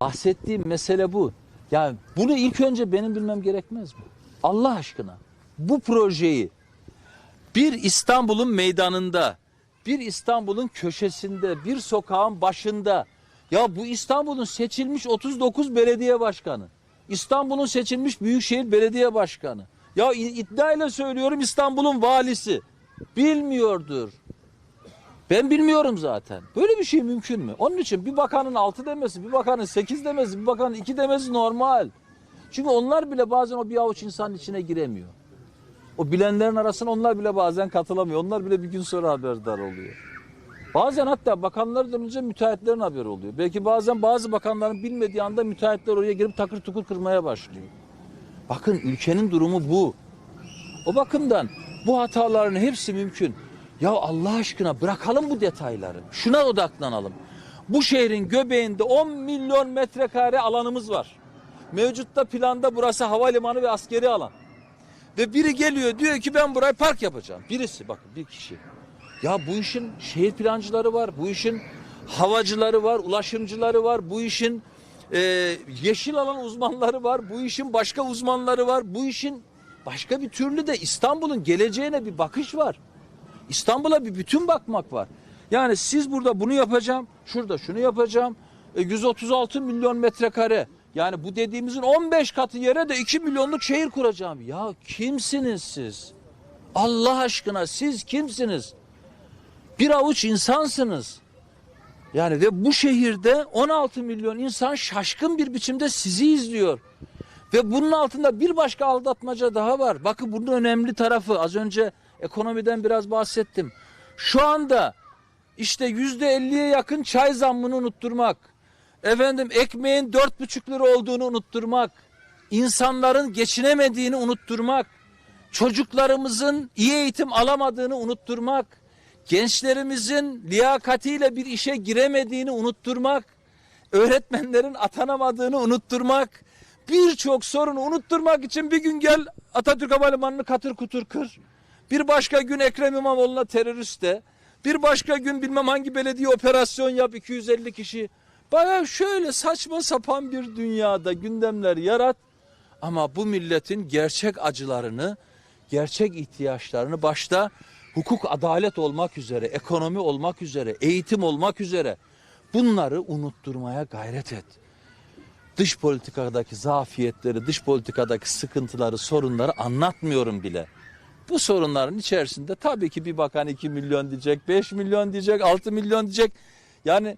Bahsettiğim mesele bu. Yani bunu ilk önce benim bilmem gerekmez mi? Allah aşkına bu projeyi bir İstanbul'un meydanında, bir İstanbul'un köşesinde, bir sokağın başında ya bu İstanbul'un seçilmiş 39 belediye başkanı, İstanbul'un seçilmiş Büyükşehir Belediye Başkanı. Ya iddiayla söylüyorum İstanbul'un valisi bilmiyordur. Ben bilmiyorum zaten. Böyle bir şey mümkün mü? Onun için bir bakanın 6 demesi, bir bakanın 8 demesi, bir bakanın 2 demesi normal. Çünkü onlar bile bazen o bir avuç insanın içine giremiyor. O bilenlerin arasına onlar bile bazen katılamıyor. Onlar bile bir gün sonra haberdar oluyor. Bazen hatta bakanlardan önce müteahhitlerin haberi oluyor. Belki bazen bazı bakanların bilmediği anda müteahhitler oraya girip takır tukur kırmaya başlıyor. Bakın ülkenin durumu bu. O bakımdan bu hataların hepsi mümkün. Ya Allah aşkına bırakalım bu detayları. Şuna odaklanalım. Bu şehrin göbeğinde 10 milyon metrekare alanımız var. Mevcutta planda burası havalimanı ve askeri alan. Ve biri geliyor diyor ki ben buraya park yapacağım. Birisi bakın bir kişi. Ya bu işin şehir plancıları var. Bu işin havacıları var, ulaşımcıları var. Bu işin e, yeşil alan uzmanları var. Bu işin başka uzmanları var. Bu işin başka bir türlü de İstanbul'un geleceğine bir bakış var. İstanbul'a bir bütün bakmak var. Yani siz burada bunu yapacağım, şurada şunu yapacağım. E, 136 milyon metrekare. Yani bu dediğimizin 15 katı yere de 2 milyonluk şehir kuracağım. Ya kimsiniz siz? Allah aşkına siz kimsiniz? Bir avuç insansınız. Yani ve bu şehirde 16 milyon insan şaşkın bir biçimde sizi izliyor. Ve bunun altında bir başka aldatmaca daha var. Bakın bunun önemli tarafı az önce ekonomiden biraz bahsettim. Şu anda işte yüzde elliye yakın çay zammını unutturmak. Efendim ekmeğin dört buçuk lira olduğunu unutturmak. insanların geçinemediğini unutturmak. Çocuklarımızın iyi eğitim alamadığını unutturmak. Gençlerimizin liyakatiyle bir işe giremediğini unutturmak. Öğretmenlerin atanamadığını unutturmak. Birçok sorunu unutturmak için bir gün gel Atatürk Havalimanı'nı katır kutur kır. Bir başka gün Ekrem İmamoğlu'na terörist de. Bir başka gün bilmem hangi belediye operasyon yap 250 kişi. Baya şöyle saçma sapan bir dünyada gündemler yarat. Ama bu milletin gerçek acılarını, gerçek ihtiyaçlarını başta hukuk, adalet olmak üzere, ekonomi olmak üzere, eğitim olmak üzere bunları unutturmaya gayret et. Dış politikadaki zafiyetleri, dış politikadaki sıkıntıları, sorunları anlatmıyorum bile. Bu sorunların içerisinde tabii ki bir bakan 2 milyon diyecek, 5 milyon diyecek, 6 milyon diyecek. Yani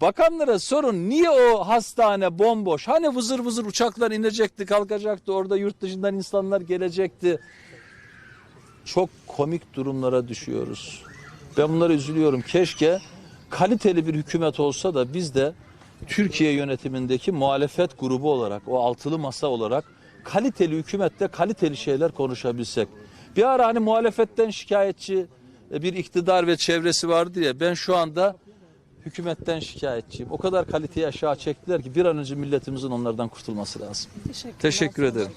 bakanlara sorun niye o hastane bomboş? Hani vızır vızır uçaklar inecekti, kalkacaktı, orada yurt dışından insanlar gelecekti. Çok komik durumlara düşüyoruz. Ben bunlara üzülüyorum. Keşke kaliteli bir hükümet olsa da biz de Türkiye yönetimindeki muhalefet grubu olarak, o altılı masa olarak kaliteli hükümette kaliteli şeyler konuşabilsek. Bir ara hani muhalefetten şikayetçi bir iktidar ve çevresi vardı ya ben şu anda hükümetten şikayetçiyim. O kadar kaliteyi aşağı çektiler ki bir an önce milletimizin onlardan kurtulması lazım. Teşekkürler. Teşekkür ederim.